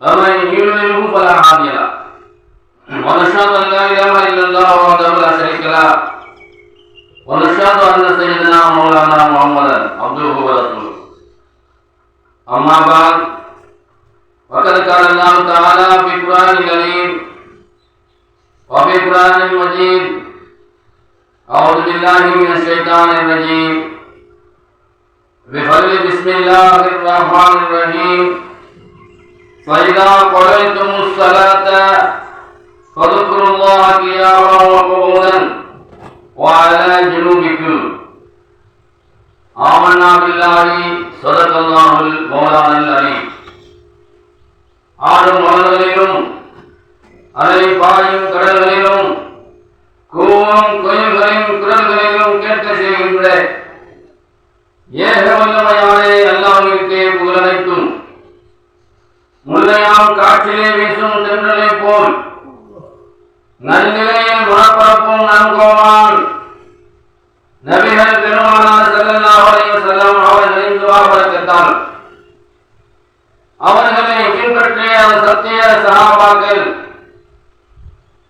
ومن يضلله فلا هادي له ونشهد ان لا اله الا الله وحده لا شريك له۔ ونشهد ان سيدنا مولانا محمدا عبده ورسوله۔ اما بعد، وقد قال الله تعالى في القران الكريم وفي القران المجيد اعوذ بالله من الشيطان الرجيم۔ بفضل بسم الله الرحمن الرحيم۔ فإذا قضيتم الصلاة فاذكروا الله قياما وقعودا وعلى جنوبكم آمنا بالله صدق الله المولانا العليم ஆடும் மலர்களிலும் அலை பாயும் கடல்களிலும் கூவும் கோயில்களின் குரல்களிலும் கேட்க செய்கின்ற ஏக முல்லையாம் காற்றிலே வீசும் தென்றலை போல். நன்னிலையில் குணப்பரப்பும் நன்கோமான் நபிகள் பெருமானார் ஸல்லல்லாஹு செல்லம் அவர்களின் துஆ அவர்களை பின்பற்றிய சத்திய சகாபாக்கள்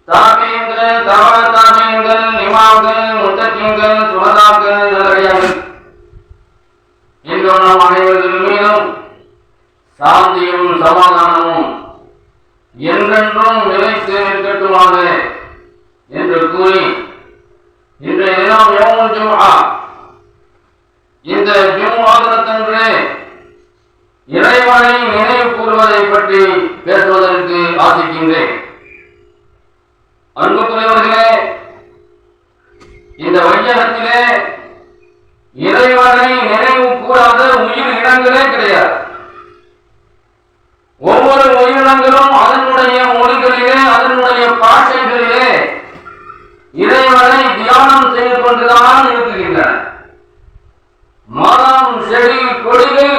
தாபியங்கள் தவற தாபியங்கள் இமாம்கள் முத்தக்கிங்கள் சுகதாக்கள் நல்லடியார்கள் இன்று நாம் அனைவர்கள் மீதும் சாந்தியும் சமாதானமும் என்றென்றும் நிலைத்து நிற்கட்டுமாக என்று கூறி இன்றைய தினம் யோகம் ஜும்ஹா இந்த ஜும்ஆதனத்தன்று இறைவனை நினைவு கூறுவதை பற்றி பேசுவதற்கு ஆசிக்கின்றேன். அன்புக்குரியவர்களே இந்த வையகத்திலே இறைவனை நினைவு கூறாத உயிர் இடங்களே கிடையாது. ஒவ்வொரு உயிரினங்களும் அதனுடைய மொழிகளிலே அதனுடைய பாட்டு இறைவனை தியானம் செய்து கொண்டுதான் இருக்குகின்றன மரம் செடி கொடிகள்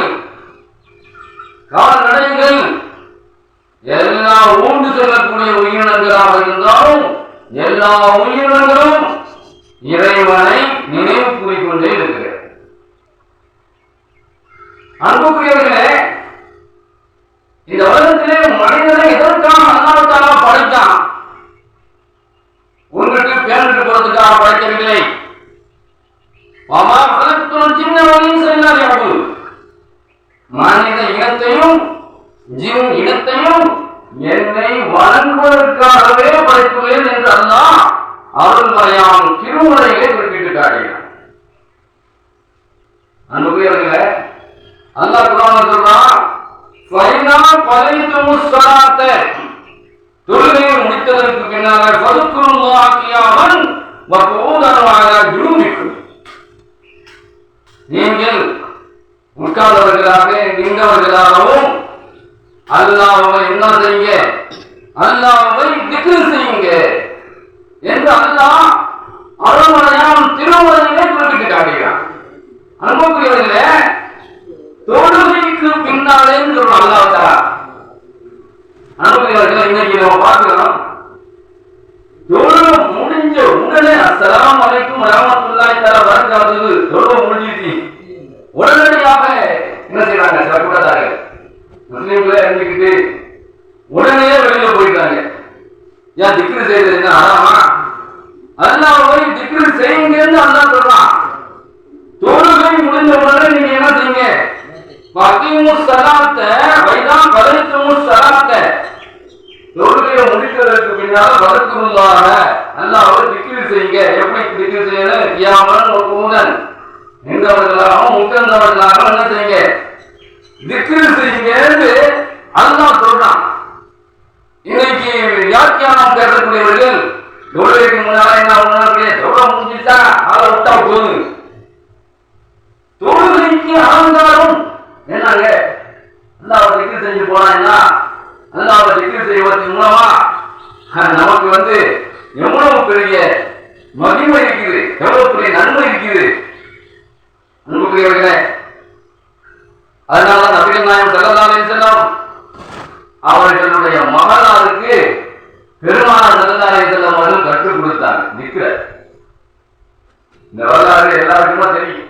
கால்நடைகள் எல்லாம் ஊண்டு செல்லக்கூடிய உயிரினங்களாக இருந்தாலும் எல்லா உயிரினங்களும் இறைவனை நினைவு கூறிக்கொண்டே இருக்கிறது அன்புக்குரியவர்களே இந்த உலகத்திலே மனிதனை எதற்காக அல்லாவுக்காக படைத்தான் உங்களுக்கு பேருக்கு போறதுக்காக படைக்கவில்லை மாமா பலத்தும் சின்னவனையும் செல்லாது மனித இனத்தையும் ஜீவன் இனத்தையும் என்னை வணங்குவதற்காகவே படைத்துள்ளேன் என்று அல்லாஹ் அருள்மறையாம் திருமுறைகளை குறிப்பிட்டு காட்டினார் அன்புக்குரியவர்களே அல்லாஹ் குரான் சொல்றான் ஃபைனா பலைத்துமு தொழுகையை முடித்ததற்கு பின்னால ஃபதுக்குருல்லாஹ் கியாமன் வ நீங்கள் உட்கார்ந்தவர்களாக நின்றவர்களாகவும் அல்லாஹ்வை என்ன செய்யுங்க அல்லாஹ்வை திக்ர் செய்யுங்க என்று அல்லாஹ் அருள்மறையாம் திருமலையிலே குறிப்பிட்டு காட்டுகிறான் அன்புக்குரியவர்களே தொழுகைக்கு பின்னாலே சொல்றோம் அல்லாஹ் தஆலா அனுபவியவர்கள் இன்னைக்கு நம்ம பார்க்கிறோம் தொழுகை முடிஞ்ச உடனே அஸ்ஸலாமு வலைக்கும் வரஹ்மத்துல்லாஹி தஆலா வரகாத்துஹு தொழுகை முடிஞ்சிச்சு உடனடியாக என்ன செய்யறாங்க சில கூட்டத்தார்கள். முஸ்லீம்களே இருந்துக்கிட்டு உடனே வெளியில போயிட்டாங்க. ஏன் திக்ரு செய்யறது என்ன? ஆறாமா அல்லாஹ்வை திக்ரு செய்யுங்கன்னு அல்லாஹ் சொல்றான். தொழுகை முடிஞ்ச உடனே நீங்க என்ன செய்யுங்க? வகீமு சலாத்த வைதான் கலைத்துமு சலாத்த. தொழுகையை பின்னால் பின்னால வதக்குள்ளாக அவர் திக்ரு செய்யுங்க. எப்படி திக்ரு செய்யணும்? கியாமன் ஒப்புதன் நின்றவர்களாகவும் உட்கார்ந்தவர்களாகவும் என்ன செய்யுங்க? திக்ரு செய்யுங்கன்னு அல்லாஹ் சொல்றான். இன்னைக்கு வியாக்கியானம் பேசக்கூடியவர்கள் தொழுகைக்கு முன்னால என்ன உணர்வு தொழுகை முடிஞ்சிட்டா அதை விட்டா போகுது தொழுகைக்கு அலங்காரம் என்னங்க? அவர் திக்ரு செஞ்சு போனா அதனால அல்லாஹ் திக்ரு செய்வதன் மூலமா நமக்கு வந்து எவ்வளவு பெரிய மகிமை இருக்குது எவ்வளவு பெரிய நன்மை இருக்குது. அன்புக்குரியவர்களே அதனால நபிகள் நாயம் செல்லலாம் செல்லம் அவர்களுடைய மகனாருக்கு பெருமானார் செல்லதாலே செல்லம் அவர்கள் கற்றுக் கொடுத்தாங்க நிக்கிற. இந்த வரலாறு எல்லாருக்குமே தெரியும்.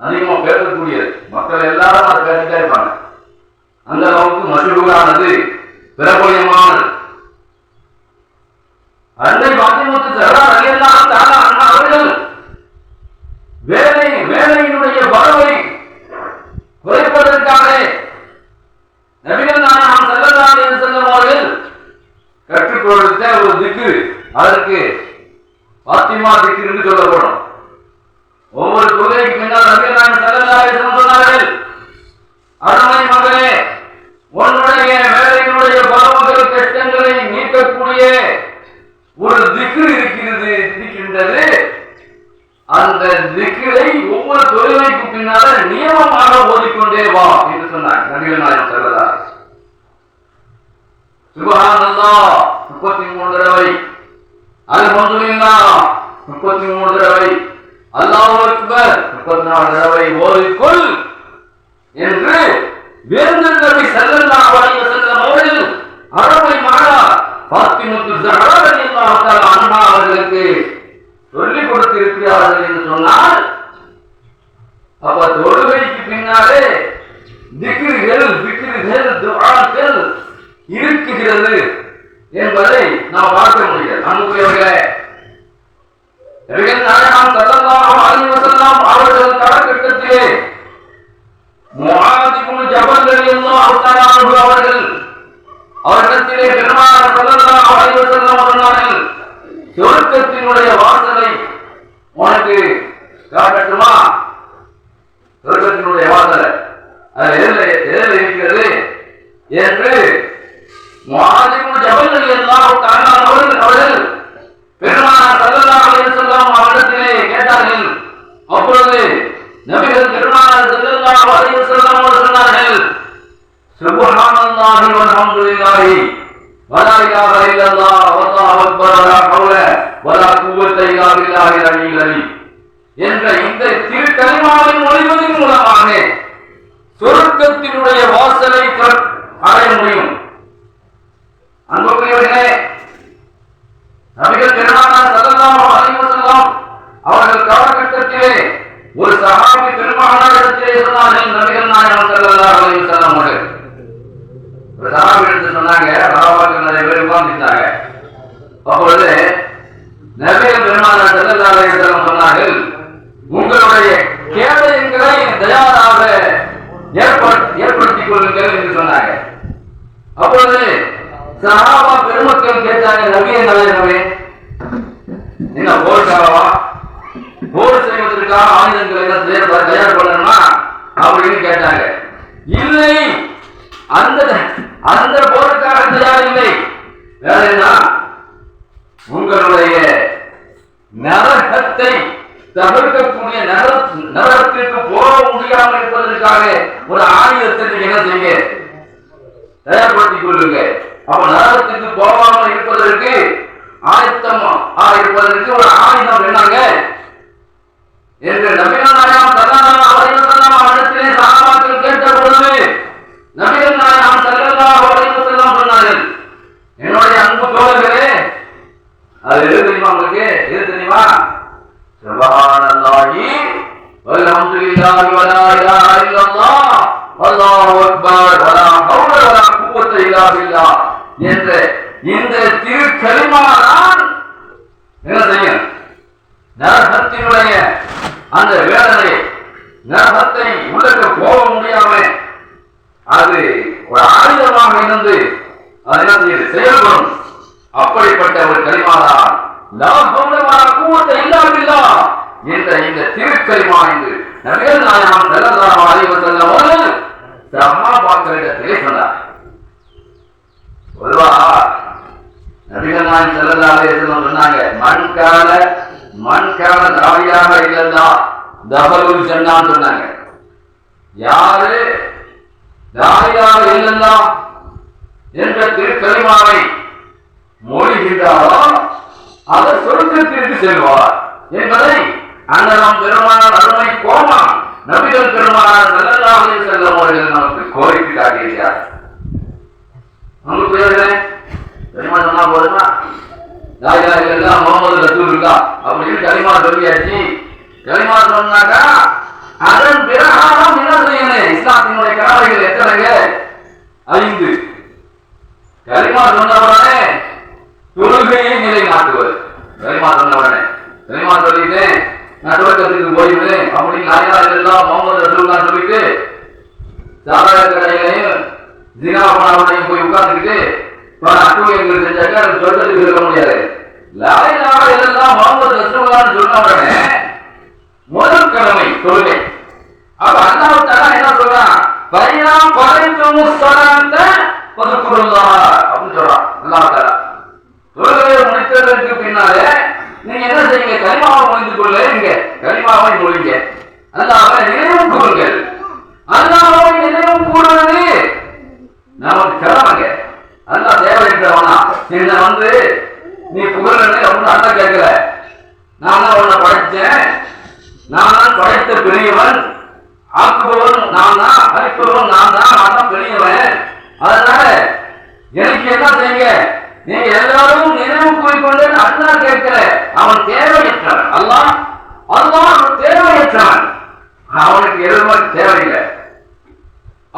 அதிகமா பேசக்கூடியது. மக்கள் எல்லாரும் அதை பேசிட்டே இருப்பாங்க. அந்த அளவுக்கு மசுகூரானது பிரபலியமானது அந்த பாத்திமுத்து சரா அலியல்லாம் தானா அண்ணா அவர்கள் வேலை வேலையினுடைய பலவை குறைப்பதற்காக நபிகள் நாயகம் ஸல்லல்லாஹு அலைஹி வஸல்லம் அவர்கள் கற்றுக் கொடுத்த ஒரு திக்கு அதற்கு பாத்திமா திக்கு என்று சொல்லப்படும் ஒவ்வொரு தொழுகைக்கு பின்னால் நபிகள் நாயகம் ஸல்லல்லாஹு அலைஹி வஸல்லம் சொன்னார்கள் அருமை மகளே உன்னுடைய வேலையினுடைய பலவுகள் கஷ்டங்களை நீக்கக்கூடிய ஒரு திக்கு இருக்கிறது இருக்கின்றது. அந்த திக்கிலை ஒவ்வொரு தொழிலைக்கு பின்னால நியமமாக ஓதிக்கொண்டே வா என்று சொன்னார். நபிகள் நாயகம் செல்லதார் முப்பத்தி மூணு தடவை. அது அல்ஹம்துலில்லா முப்பத்தி மூணு தடவை. அல்லாஹ் அக்பர் முப்பத்தி நாலு தடவை ஓதிக்கொள் என்று வேந்தர் நபி ஸல்லல்லாஹு வழங்க செல்லும் அவர்கள் அரபை மாறார். பாத்திமுத்து அவர்களுக்கு சொல்லிக் கொடுத்திருக்கிறார்கள் என்று சொன்னால் அப்ப தொழுகைக்கு பின்னாலே திக்ருகள் விக்ருகள் துஆக்கள் இருக்குகிறது என்பதை நாம் பார்க்க முடியாது. அன்புக்குரியவர்களே நபிகள் நாயகம் ஸல்லல்லாஹு அலைஹி வஸல்லம் அவர்கள் காலகட்டத்திலே முஆத் இப்னு ஜபல் ரலியல்லாஹு தஆலா அன்ஹு அவர்கள் அவரிடத்திலே பெருமானார் ஸல்லல்லாஹு அலைஹி வஸல்லம் சொன்னார்கள் சொர்க்கத்தினுடைய வாசலை உனக்கு காட்டட்டுமா சொர்க்கத்தினுடைய வாசலை அது எதில் எதில் இருக்கிறது என்று முஆதிபு ஜபல் ரலியல்லாஹு தஆலா அவர்கள் அவர்கள் பெருமானார் ஸல்லல்லாஹு அலைஹி வஸல்லம் அவரிடத்திலே கேட்டார்கள் அப்பொழுது நபிகள் பெருமானார் ஸல்லல்லாஹு அலைஹி வஸல்லம் அவர்கள் சொன்னார்கள் சுப்ஹானல்லாஹி வல்ஹம்துலில்லாஹி வலா இலாஹா இல்லல்லாஹ் வல்லாஹு அக்பர் வலா ஹவுல வலா குவத்த இல்லா பில்லாஹில் அலியில் அலீம் என்ற இந்த திருக்கலிமாவை மொழிவதன் மூலமாக சொருக்கத்தினுடைய வாசலை அடைய முடியும். அன்புக்குரியவர்களே நபிகள் பெருமானார் ஸல்லல்லாஹு அலைஹி அவர்கள் காலகட்டத்திலே ஒரு சஹாபி பெருமானாரிடத்திலே சொன்னார்கள் நபிகள் நாயகம் ஸல்லல்லாஹு அலைஹி அவர்கள். ஒரு எடுத்து சொன்னாங்க சஹாபாக்கள் நிறைய பேர் உட்கார்ந்துட்டாங்க. அப்பொழுது நபிகள் பெருமானார் ஸல்லல்லாஹு அலைஹி சொன்னார்கள் உங்களுடைய கேடயங்களை தயாராக ஏற்படுத்திக் கொள்ளுங்கள் என்று சொன்னாங்க. அப்பொழுது சஹாபா பெருமக்கள் கேட்டாங்க நபிய நாயகமே என்ன போருக்காகவா போர் செய்வதற்காக ஆயுதங்களை எல்லாம் தயார் தயார் பண்ணணுமா? அப்படின்னு கேட்டாங்க. இல்லை அந்த அந்த போருக்காக தயார் இல்லை. வேற என்ன? உங்களுடைய நரகத்தை தவிர்க்கக்கூடிய நர நரகத்திற்கு போக முடியாமல் இருப்பதற்காக ஒரு ஆயுதத்தை என்ன செய்யுங்க? தயார்படுத்திக் கொள்ளுங்க. அப்ப நரகத்துக்கு போகாமல் இருப்பதற்கு ஆயத்தம் ஆ இருப்பதற்கு ஒரு ஆயுதம் என்னங்க? என்று நவீன நாயகம் ஸல்லல்லாஹு அலைஹி வஸல்லம் அவரிடத்திலே சஹாபாக்கள் கேட்ட பொழுது நபிகள் நாயகம் ஸல்லல்லாஹு அலைஹி வஸல்லம் சொன்னார்கள் என்னுடைய அன்பு தோழர்களே அது எது தெரியுமா உங்களுக்கு எது தெரியுமா سبحان الله والحمد لله ولا வலா இலாஹா الله வல்லாஹு அக்பர் ولا حول ولا குவத்த இல்லா بالله என்ற இந்த திருக்கலிமாதான் என்ன செய்யும்? நரகத்தினுடைய அந்த வேதனை நரகத்தை உள்ளக்க போக முடியாம அது ஒரு ஆயுதமாக இருந்து அது என்ன செய்யுது செயல்படும். அப்படிப்பட்ட ஒரு கலிமாதான் கூவத்தை இல்லாவில்லா என்ற இந்த திருக்கலிமா நபிகள் நாயகம் செல்லலாம் அறிவு அவர்கள் சம்மாபாக்களிடத்திலே சொன்னார் சொல்வா நபிகள் நாயகம் செல்லலாலே சொன்னாங்க மண்கால மண்கால தாவியாக இல்லல்லா. தபலுல் ஜன்னான்னு சொன்னாங்க. யாரு? தாயாக இல்லல்லா என்ற திருக்கலிமாவை மொழிகின்றாரோ அவர் சொர்க்கத்திற்கு செல்வார் என்பதை அண்ணனம் பெருமானார் அருமை கோமா நபிகள் பெருமானார் நல்லதாக செல்லும் அவர்கள் நமக்கு கோரிக்கை காட்டியிருக்கிறார். நமக்கு புரியுது சொன்னா போதுமா? லாயிலா இல்லா முகமது இருக்கா அப்படின்னு களிமா சொல்லியாச்சு. களிமா சொன்னாக்கா அதன் பிரகாரம் என்ன செய்யணும் இஸ்லாத்தினுடைய கடமைகள் எத்தனைங்க ஐந்து களிமா சொன்னவனே தொழுகையை நிலைநாட்டுவது களிமா சொன்னவனே களிமா சொல்லிட்டு நான் துவக்கத்துக்கு போயிடுவேன் அப்படின்னு லாயிலா இல்லா முகமது ரசூலுல்லா சொல்லிட்டு சாராய கடையிலையும் ஜினாபனாவுடையும் போய் உட்கார்ந்துக்கிட்டு அட்டுவயங்கள் செஞ்சாக்க அது சொர்க்கத்துக்கு இருக்க முடியாது லாயிலாக எல்லாம் முகமது ரசூல்லான்னு சொன்ன உடனே முதல் கடமை தொழுகை அப்ப அண்ணாவத்தால என்ன சொல்றான் பைனா பறைத்து முஸ்தராந்த பதுக்குறா அப்படின்னு சொல்றான் அல்லாஹ் தொழுகையை முடித்ததற்கு பின்னாலே நீங்க என்ன செய்யுங்க கொள்ளுங்க முடிந்து கொள்ள இங்க? கனிமாவை மொழிங்க அல்லாஹ் நினைவு கூறுங்கள். அல்லாஹ்வை நினைவு கூறுவது நமக்கு கடமைங்க அல்லாஹ் தேவையற்றவனா என்ன வந்து நீ புகழனே அப்படின்னு அண்ணா கேட்கல. நான் தான் உன்னை படைச்சேன் நான் தான் படைத்த பெரியவன். ஆக்குபவன் நான் தான் அழிப்பவன் நான் தான். நான் தான் பெரியவன். அதனால எனக்கு என்ன செய்யுங்க? நீங்க எல்லாரும் நினைவு கூறிக்கொண்டு அண்ணா கேட்கிற அவன் தேவையற்றவன். அல்லாஹ் அல்லாஹ் தேவையற்றவன். அவனுக்கு எதுவுமே தேவையில்லை.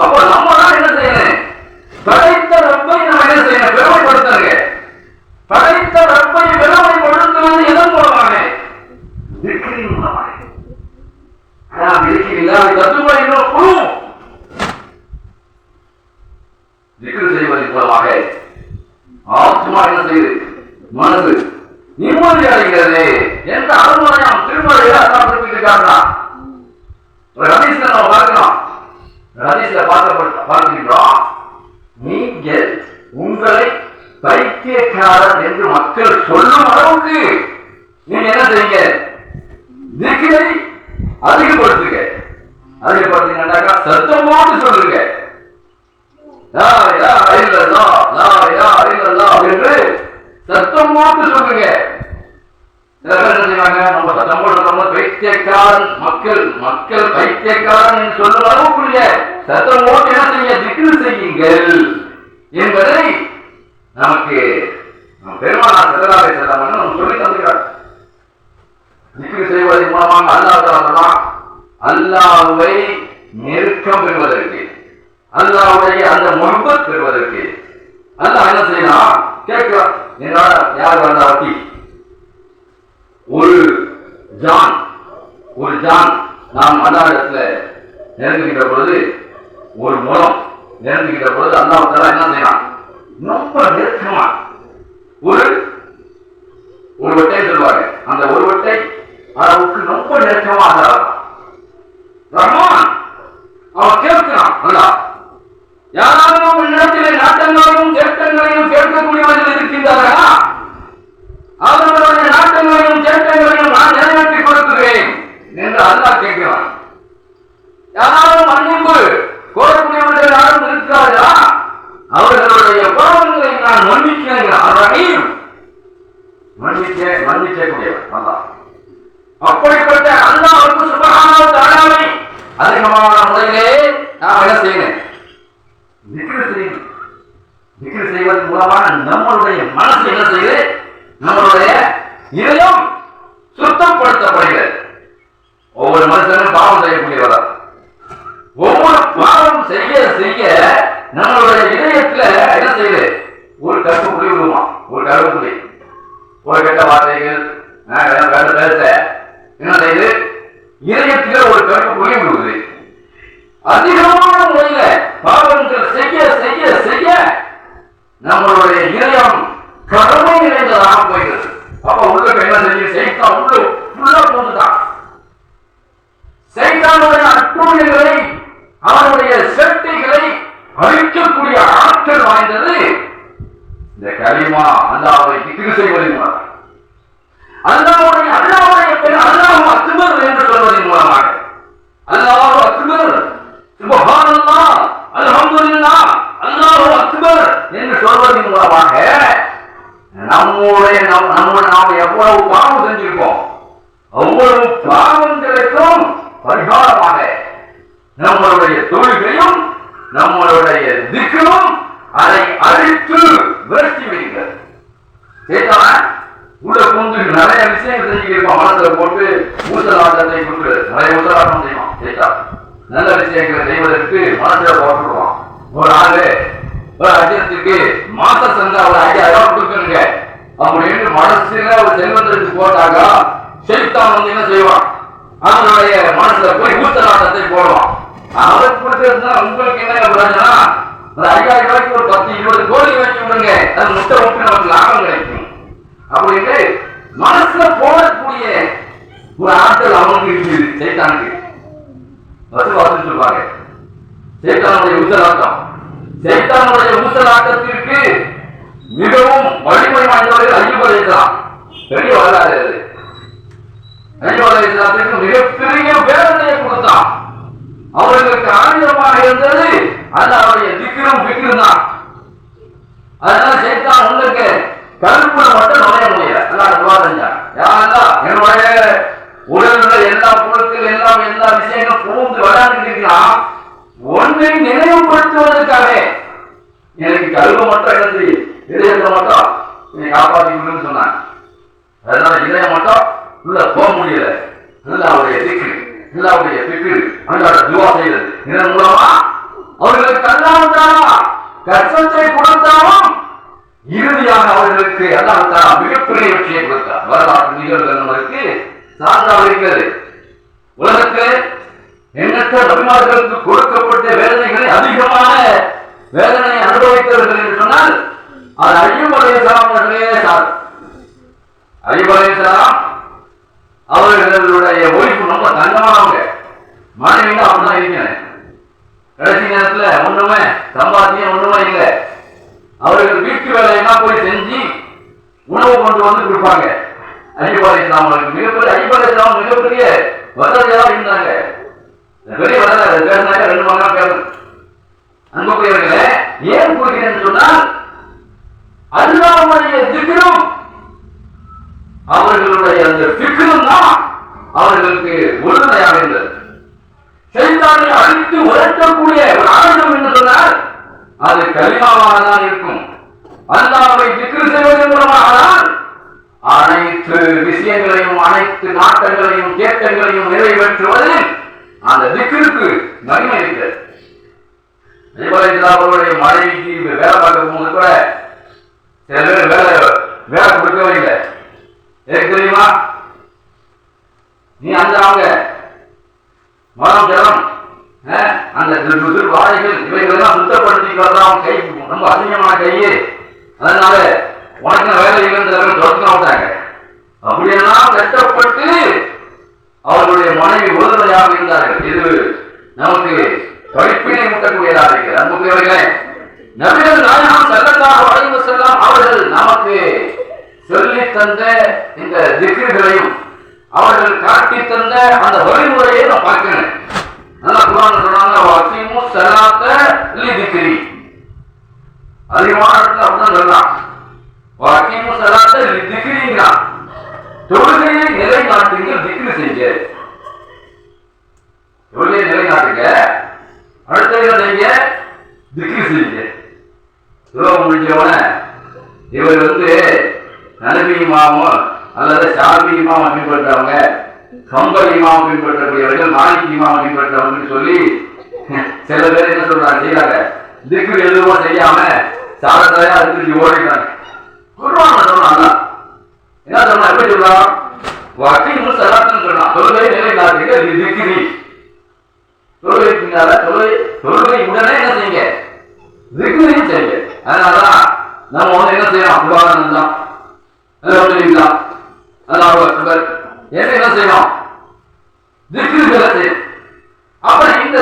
அப்ப நம்ம தான் என்ன செய்யணும்? படைத்த ரப்பை நம்ம என்ன செய்யணும்? பெருமைப்படுத்துங்க படைத்த ரப்பை பெருமைப்படுத்துவது எதன் மூலமாக இருக்கிறீங்க மூலமாக அதான் திக்ரி தத்துவம் இன்னும் குழு. திக்ரு செய்வதன் மூலமாக ஆத்மா என்ன செய்யுது மனது நிம்மதி அடைகிறது என்ற அருமனையாம் திருமலையில அதான் குறிப்பிட்டு ஒரு ஹதீஸ்ல நம்ம பார்க்கிறோம் ஹதீஸ்ல பார்க்கப்பட்ட பார்க்கின்றோம். நீங்கள் உங்களை பைத்தியக்காரர் என்று மக்கள் சொல்லும் அளவுக்கு நீங்க என்ன செய்யுங்க திக்கிரை அதிகப்படுத்துங்க அதிகப்படுத்தீங்கன்னாக்கா சத்தம் போட்டு சொல்லுங்க லா இலாஹ இல்லல்லாஹ், லா இலாஹ இல்லல்லாஹ் என்று சத்தம் போட்டு சொல்லுங்க சில பேர் என்ன செய்வாங்க நம்ம சத்தம் போட்டு நம்ம பைத்தியக்காரன் மக்கள் மக்கள் பைத்தியக்காரன் என்று சொல்லும் அளவுக்குரிய சத்தம் போட்டு என்ன செய்ய திக்ரு செய்யுங்கள் என்பதை நமக்கு நம் பெருமானார் செல்லலாவை செல்லாமல் நம்ம சொல்லி தந்துகிறார் திக்ரு காரணமாக மூலமாக அல்லாஹ் நெருக்கம் பெறுவதற்கு. அல்லாவுடைய அந்த முகம்பத் பெறுவதற்கு. அல்லாஹ் என்ன செய்யலாம் கேட்கிறான் என்னோட யார் வந்த ஒரு ஜான். ஒரு ஜான். நாம் அல்லாஹ்விடத்துல நெருங்குகின்ற பொழுது ஒரு முறம் நெருங்குகின்ற பொழுது அல்லாவுக்கு என்ன செய்யலாம் ரொம்ப நெருக்கமா ஒரு ஒரு வட்டை சொல்வாங்க அந்த ஒரு வட்டை அளவுக்கு ரொம்ப நெருக்கமா அல்லாஹ் ரஹ்மான் அவன் கேட்கிறான் அல்லாஹ் யாராவது உன்னிடத்திலே நாட்டங்களையும் தேட்டங்களையும் கேட்கக்கூடியவர்கள் இருக்கின்றார்களா? அவர்களுடைய நாட்டங்களையும் தேட்டங்களையும் நான் நிறைவேற்றி கொடுக்கிறேன். என்று அல்லா கேட்கிறான். யாராவது நிறைய ஊசலாட்டம் செய்வான். ஜெயிச்சா நல்ல விஷயங்களை செய்வதற்கு மனசுல போட்டுருவான் ஒரு ஆளு ஒரு அஜயத்துக்கு மாச சந்தா ஒரு ஐயாயிரம் ரூபாய் கொடுக்கணுங்க. அப்படின்னு மனசுல ஒரு செல்வந்தருக்கு போட்டாக்கா செய்தான் வந்து என்ன செய்வான்? அதனுடைய மனசுல போய் ஊசலாட்டத்தை போடுவான். அவருக்கு கொடுத்ததுன்னா உங்களுக்கு என்ன பிரச்சனை ஒரு ஐயாயிரம் ரூபாய்க்கு ஒரு பத்து இருபது கோடி வாங்கி விடுங்க. அது முட்டை ஒப்பி நமக்கு லாபம் கிடைக்கும். அப்படின்னு மனசுல போடக்கூடிய ஒரு ஆற்றல் அவனுக்கு இருக்குது சைத்தானுக்கு. வசுவாசம் சொல்லுவாங்க சைத்தானுடைய ஊசலாட்டம். சைத்தானுடைய ஊசலாட்டத்திற்கு மிகவும் வலிமை வாய்ந்தவர்கள் ஐயப்ப இருக்கலாம் பெரிய வரலாறு அது. ஐயப்ப அலைஹிஸ்ஸலாத்துக்கு மிகப்பெரிய வேதனையை கொடுத்தான். அவர்களுக்கு ஆயுதமாக இருந்தது அது அவருடைய திக்கிரும் விக்கிரும் தான். அதனால சைத்தான் உங்களுக்கு கருப்புல மட்டும் நுழைய முடியல. அதான் துவா யாரெல்லாம் என்னுடைய உடல்ல எல்லா பொருட்கள் எல்லாம் எல்லா விஷயங்களும் பூந்து விளையாண்டுருக்கலாம் ஒன்றை நினைவுபடுத்துவதற்காக எனக்கு கருவ மட்டும் என்ன இதயத்தை மட்டும் நீ காப்பாற்றிக்கணும்னு சொன்னாங்க அதனால இதயம் மட்டும் உள்ள போக முடியல. நல்லா அவருடைய திக்கு அவருடைய பிக்கு அன்றாட துவா செய்தது. இதன் மூலமா அவர்களுக்கு அல்லாம கஷ்டத்தை கொடுத்தாலும் இறுதியாக அவர்களுக்கு அல்லாஹ் மிகப்பெரிய வெற்றியை கொடுத்தார். வரலாற்று நிகழ்வுகள் நம்மளுக்கு சான்றாக இருக்கிறது. உலகத்தில் எண்ணற்ற நபிமார்களுக்கு கொடுக்கப்பட்ட வேதனைகளை அதிகமான வேதனை அனுபவித்தவர்கள் என்று சொன்னால் அது ஐயம் அவர்களே சார். ஐயம் அவர்களுடைய ஒழிப்பு ரொம்ப தங்கமானவங்க. மனைவினா அப்படிதான் இருக்கிறேன் கடைசி நேரத்துல ஒண்ணுமே சம்பாத்தியம் ஒண்ணுமே இல்லை. அவர்கள் வீட்டு வேலையெல்லாம் போய் செஞ்சு உணவு கொண்டு வந்து கொடுப்பாங்க. ஐயப்பாறை இஸ்லாம் அவர்களுக்கு மிகப்பெரிய ஐயப்பாறை இஸ்லாம் மிகப்பெரிய வரலாறு இருந்தாங்க? பெரிய வரலாறு பேசினாங்க ரெண்டு மணி நேரம் பேசணும் அன்புக்குரியவர்களே ஏன் கூறுகிறேன்னு சொன்னால் அல்லாவுடைய திக்கிரும் அவர்களுடைய அந்த திக்கிரும் தான் அவர்களுக்கு உறுதுணையாக இருந்தது. செய்தாரை அழித்து உரைக்கக்கூடிய ஒரு ஆயுதம் என்று சொன்னால் அது கலிமாவாக தான் இருக்கும். அல்லாவை திக்ரு செய்வதன் மூலமாக தான் அனைத்து விஷயங்களையும் அனைத்து நாட்டங்களையும் தேட்டங்களையும் நிறைவேற்றுவதில் அந்த திக்கிற்கு மகிமை இருக்கிறது. அவருடைய மனைவிக்கு வேலை பார்க்க போது கூட சில பேர் வேலை வேலை கொடுக்கவே இல்லை. எதுக்கு தெரியுமா? நீ அந்த அவங்க மரம் ஜலம் அஹ், அந்த வாழைகள் திரு வாழைகள் இவைகளெல்லாம் சுத்தப்படுத்தி அவன் கை ரொம்ப அதிகமான கையே. அதனால உடனே வேலை இல்லைன்னு தொடக்க மாட்டாங்க அப்படியெல்லாம் கஷ்டப்பட்டு அவர்களுடைய மனைவி உறுதுணையாக இருந்தார்கள். இது நமக்கு படிப்பினை முட்டக்கூடியதாக இருக்கிறது. அன்புக்குரியவர்களே நபிகள் நாயகம் செல்லத்தாக வளைவு செல்லாம் அவர்கள் நமக்கு சொல்லி தந்த இந்த திக்குகளையும் அவர்கள் காட்டி தந்த அந்த வழிமுறையை நான் பார்க்கணும் நல்லா குரான் சொன்னாங்க வசிமும் சலாத்த திக்கிரி அதிகமான இடத்துல அப்படிதான் சொல்லலாம். வசீமு சலாத்த லி திக்ரிங்கிறான் தொழுகையை நிலைநாட்டுங்க திக்ரு செஞ்ச தொழுகையை நிலைநாட்டுங்க. அடுத்த என்ன செய்ய திக்ரு செஞ்ச துரோகம் முடிஞ்சவன இவர் வந்து நலபி அல்லது ஷாபி இமாம் பின்பற்றவங்க கம்பல் இமாம் பின்பற்றக்கூடியவர்கள் மாலிக் பின்பற்றவங்கன்னு சொல்லி சில பேர் என்ன சொல்றாங்க? செய்யறாங்க திக்கு எதுவும் செய்யாம சாதத்தையா அடிச்சு ஓடிட்டாங்க. குருவான சொன்னாங்க என்ன சொன்னா எப்படி சொல்றான் வக்கீல் சலாத்துன்னு சொன்னான் தொழுகை நிலை நாட்டுக்கு தொழுகை பின்னால தொழுகை தொழுகை உடனே என்ன செய்யுங்க திக்ரியும் செய்யுங்க அதனாலதான் நம்ம வந்து என்ன செய்யணும் விவாதம் அல்ஹம்துலில்லாஹ் அல்லாஹ் என்ன செய்யணும் திக்ருகளை செய்யணும் அப்ப இந்த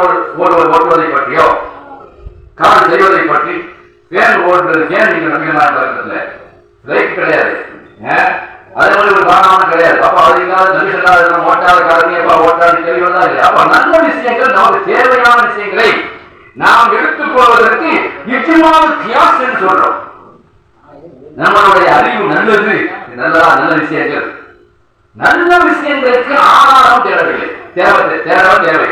ஓடுவது ஓட்டுவதை பற்றியோ கார் செய்வதை பற்றி பேன் ஓடுறது ஏன் நீங்கள் நம்பிக்கலாம் இருக்கிறதுல லைட் கிடையாது. ஏன்? அதே மாதிரி ஒரு காரணமான கிடையாது. அப்ப அது இல்லாத நபிசல்லாத ஓட்டாத காரணம் எப்ப ஓட்டாத கேள்வி வந்தா இல்லையா? அப்ப நல்ல விஷயங்கள் நமக்கு தேவையான விஷயங்களை நாம் எடுத்துக்கொள்வதற்கு நிச்சயமாக தியாசம் என்று சொல்றோம். நம்மளுடைய அறிவு நல்லது. இது நல்லதா? நல்ல விஷயங்கள். நல்ல விஷயங்களுக்கு ஆதாரம் தேவையில்லை. தேவை தேவை தேவை.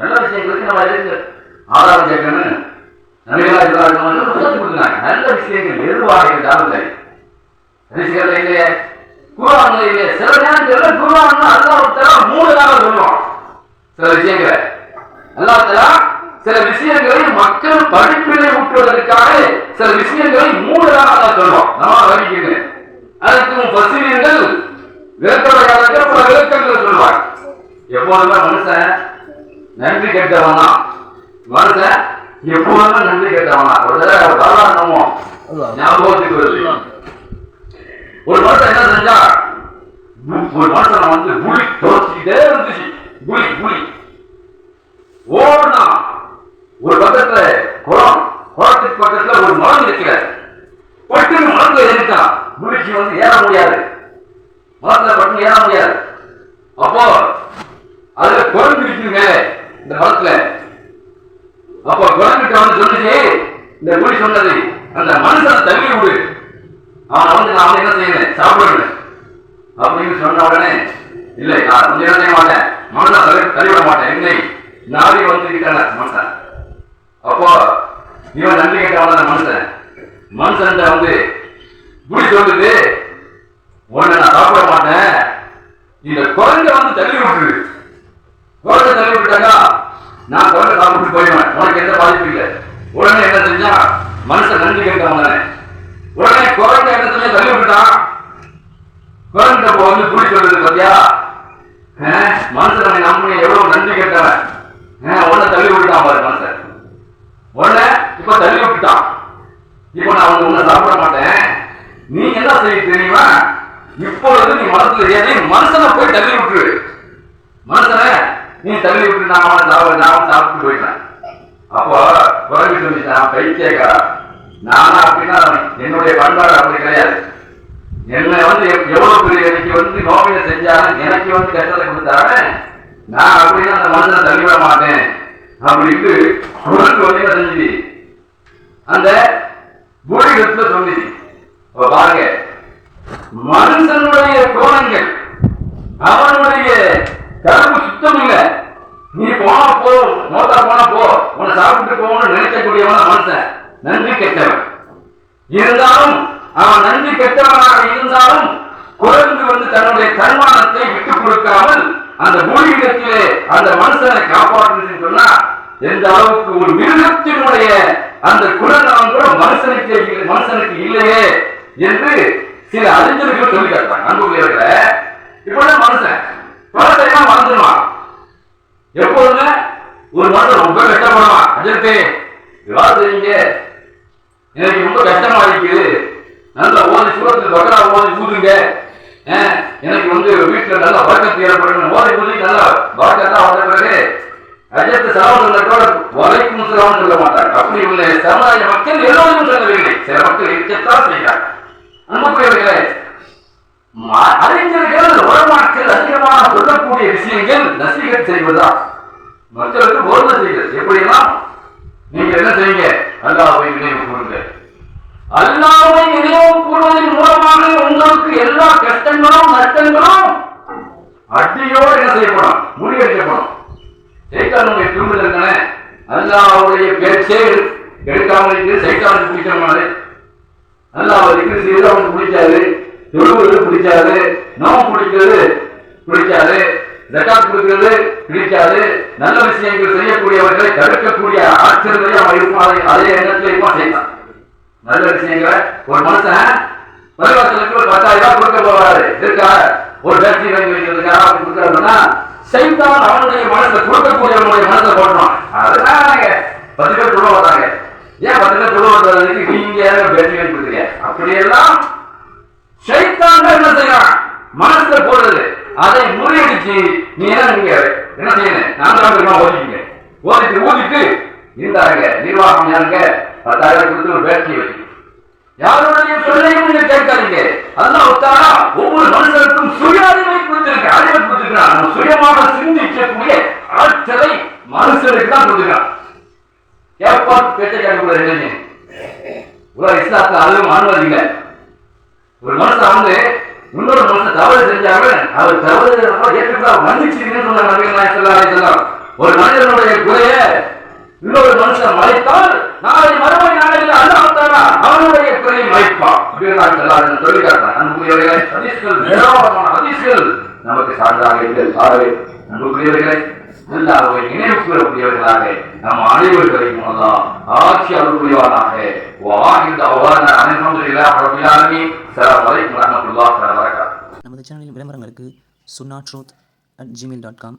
நல்ல விஷயங்களுக்கு நம்ம எதிர்த்து ஆதாரம் கேட்கணும் நபிகளாக கொடுத்தாங்க நல்ல விஷயங்கள் எதுவாக இருந்தாலும் சரி. ரிஷிகள் இல்லையே. குருவான் இல்லையே. சில நேரத்தில் குருவான் அல்லாஹ் மூணு நாள் சொல்லுவோம் சில விஷயங்களை. அல்லாஹ் சில விஷயங்களை மக்கள் படிப்பினை ஊற்றுவதற்காக சில விஷயங்களை மூணு நாளாக சொல்லுவோம் நம்ம வகிக்கிறேன் அதற்கு பசிரியர்கள் விளக்கடையாளர்கள் பல விளக்கங்கள் சொல்வார் எப்போதுமே மனுஷன் நன்றி கெட்டவனா? மனுஷன் எப்போதுமே நன்றி கெட்டவனா? ஒரு வரலாறு நம்ம ஞாபகத்துக்கு வருது ஒரு மனுஷன் என்ன செஞ்சா ஒரு மனுஷன் வந்து புலி தோச்சிக்கிட்டே இருந்துச்சு. புலி புலி ஓடுனா ஒரு பக்கத்துல குளம் குளத்துக்கு பக்கத்துல ஒரு மரம் இருக்கிற பட்டு மரத்துல ஏறிட்டான். புலிக்கு வந்து ஏற முடியாது. மரத்துல பட்டு ஏற முடியாது. அப்போ அதுல குரங்கு இருக்குங்க இந்த மரத்துல அப்போ குரங்கிட்ட வந்து இந்த மொழி சொன்னது அந்த மனுஷன் தள்ளி விடு. அவனை வந்து நான் என்ன செய்யறேன் சாப்பிடுவேன். அப்படின்னு சொன்ன உடனே இல்லை நான் வந்து என்ன செய்ய மாட்டேன் மனுஷன் தள்ளி தள்ளிவிட மாட்டேன். என்னை நாடி வந்துக்கிட்டான மனுஷன் அப்போ இவன் நன்றி கேட்டவன மனுஷன். மனுஷன் வந்து குழி சொல்லுது உன்னை நான் சாப்பிட மாட்டேன் இந்த குரங்க வந்து தள்ளி விட்டுரு குரங்க தள்ளி விட்டுட்டாக்கா நான் குரங்க சாப்பிட்டு போயிடுவேன் உனக்கு எந்த பாதிப்பு இல்லை உடனே என்ன செஞ்சா மனுஷன் நன்றி கேட்டவன் தானே உடனே குரங்க என்ன செஞ்சா தள்ளி விட்டுட்டான் குரங்கிட்ட போ வந்து புலி சொல்லுது பாத்தியா ஆஹ், மனுஷன் நம்ம எவ்வளவு நன்றி கேட்டவன் ஆஹ், உன்னை தள்ளி விட்டுட்டான் பாரு மனுஷன் உடனே இப்ப தள்ளி விட்டுட்டான் இப்ப நான் உன்னை உன்னை சாப்பிட மாட்டேன் நீ என்ன செய்ய தெரியுமா இப்பொழுது நீ மனசுல ஏறி மனுஷனை போய் தள்ளி விட்டுரு மனுஷனை நீ தள்ளி விட்டு நான் அவனை சாப்பிட நான் அவனை சாப்பிட்டு போயிட்டேன் அப்போ குரங்கு நானா அப்படின்னா என்னுடைய பண்பாடு அப்படி கிடையாது. என்னை வந்து எவ்வளவு பெரிய எனக்கு வந்து நோவினை செஞ்சாலும் எனக்கு வந்து கஷ்டத்தை கொடுத்தாரு நான் அப்படின்னா அந்த மனுஷனை தள்ளிவிட மாட்டேன். அப்படின்ட்டு செஞ்சு வந்து என்ன அந்த பூரிகத்துல சொன்னிச்சு பாருங்க. மனுஷனுடைய கோணங்கள் அவனுடைய கருப்பு சுத்தம் இல்ல. நீ போனா போ மோத்தா போனா போ உன்னை சாப்பிட்டு போகணும்னு நினைக்கக்கூடியவன மனுஷன். நன்றி கெட்டவன். இருந்தாலும் அவன் நன்றி கெட்டவனாக இருந்தாலும் குரங்கு வந்து தன்னுடைய தன்மானத்தை விட்டுக் கொடுக்காமல் அந்த பூமியிடத்திலே அந்த மனுஷனை காப்பாற்றுன்னு சொன்னா எந்த அளவுக்கு ஒரு மிருகத்தினுடைய அந்த குணநலம் கூட மனுஷனுக்கு மனுஷனுக்கு இல்லையே என்று சில அறிஞர்கள் சொல்லி காட்டுறாங்க. அன்புக்குரியவர்களே இப்பதான் மனுஷன் குழந்தையெல்லாம் மறந்துடுவான் எப்போதுமே ஒரு மனுஷன் ரொம்ப கஷ்டப்படுவான். அதற்கு ஏதாவது எனக்கு ரொம்ப கஷ்டமா இருக்கு. நல்லா ஓதி சூரத்தில் பக்கரா ஓதி ஊதுங்க எனக்கு வந்து வீட்டுல நல்ல வழக்கத்து ஏற்படணும். ஓதி ஊதி நல்லா வழக்கத்தான் வந்த பிறகு அஜத்து சலாம் கூட வலைக்கும் சலாம் சொல்ல மாட்டாங்க அப்படி உள்ள சமுதாய மக்கள் எல்லோரும் சொல்லவில்லை. சில மக்கள் இருக்கத்தான் செய்கிறாங்க அன்புக்குரியவர்களே ம- அறிஞர்கள் உலமாக்கள் அதிகமாக சொல்லக்கூடிய விஷயங்கள் நசீகர் செய்வதா மக்களுக்கு போதனை செய்கிறது எப்படின்னா நீங்க என்ன செய்யுங்க? அல்லாவை நினைவு கூறுங்க. அல்லாவை நினைவு கூறுவதன் மூலமாக உங்களுக்கு எல்லா கஷ்டங்களும் நஷ்டங்களும் அடியோடு என்ன செய்யப்படும்? முறியடிக்கப்படும். சைத்தானுடைய திரும்பல் தானே அல்லாவுடைய பேச்சே எடுக்காமல் இருக்கு சைத்தானுக்கு பிடிச்சமானது அல்லாஹ் இருக்கிற செய்து அவனுக்கு பிடிச்சாரு தொழுவது பிடிச்சாரு நோம் பிடிக்கிறது பிடிச்சாரு ஜக்காத் கொடுக்கிறது பிடிக்காது. நல்ல விஷயங்கள் செய்யக்கூடியவர்களை தடுக்கக்கூடிய ஆச்சரியத்தை அவன் இருப்பான் அதே எண்ணத்துல இருப்பான் செய்தான் நல்ல விஷயங்களை ஒரு மனுஷன் பரிவர்த்தனைக்கு ஒரு பத்தாயிரம் ரூபாய் கொடுக்க போறாரு. இருக்கா? ஒரு பேட்டரி வாங்கி வைக்கிறதுக்காக அவன் கொடுக்கறதுன்னா சைத்தான் அவனுடைய மனசை கொடுக்கக்கூடியவனுடைய மனசை போடணும். அதனால பத்து பேர் சொல்ல வர்றாங்க ஏன் பத்து பேர் சொல்ல வர்றதுக்கு நீங்க பேட்டரி வாங்கி கொடுக்குறீங்க அப்படியெல்லாம் சைத்தான் என்ன செய்யறான்? மனசுல போடுறது. அதை முறியடிச்சு நீ என்ன நீங்க என்ன செய்யணும் நான்காம் பெருமா ஓதிக்கீங்க ஓதிட்டு ஊதிட்டு இருந்தாங்க நிர்வாகம் யாருங்க? பத்தாயிரம் கொடுத்து ஒரு பேட்டரி வச்சு யாருடைய சொல்லையும் நீங்க கேட்காதீங்க. அதெல்லாம் உத்தாரா ஒவ்வொரு மனிதனுக்கும் சுயாதிமை கொடுத்திருக்க அறிவை கொடுத்திருக்கிறான். நம்ம சுயமாக சிந்திக்கக்கூடிய ஆற்றலை மனுஷனுக்கு தான் கொடுத்துருக்கான். கேப்பா பேச்சை கேட்கக்கூடாது இல்லைங்க உலக இஸ்லாத்துல அதுவும் அனுமதி இல்லை ஒரு மனுஷன் வந்து இன்னொரு மனுஷன் தவறு செஞ்சாலும் அவர் தவறு ஏற்றுக்கலாம் மன்னிச்சிருக்கேன்னு சொன்னாங்க நபிகள் நாயகம் ஸல்லல்லாஹு ஒரு மனிதனுடைய குறைய இன்னொரு மனுஷன் மறைத்தால் நாளை மறுபடி நாளையில் அல்லாத்தானா அவனுடைய குறையை மறைப்பான். நபிகள் நாயகம் ஸல்லல்லாஹு அலைஹி வஸல்லம் சொல்லி காட்டுறான் அதிசயங்கள் ஹதீஸ்கள் ஏராளமான ஹதீஸ்கள் நமக்கு சான்றாக இல்லை சாரவே. அன்புக்குரியவர்களே அல்லாஹ்வை நினைவு கூறக்கூடியவர்களாக நம் அனைவர்களையும் அல்லாஹ் ஆட்சி அருள் புரிவானாக வாஹித் அவான அல்ஹம்துலில்லாஹ் ரப்பில் ஆலமீன். ஸலாம் அலைக்கும் வரஹ்மத்துல்லாஹி நமது சேனலின் விளம்பரங்களுக்கு சுன்னா truth at Gmail dot com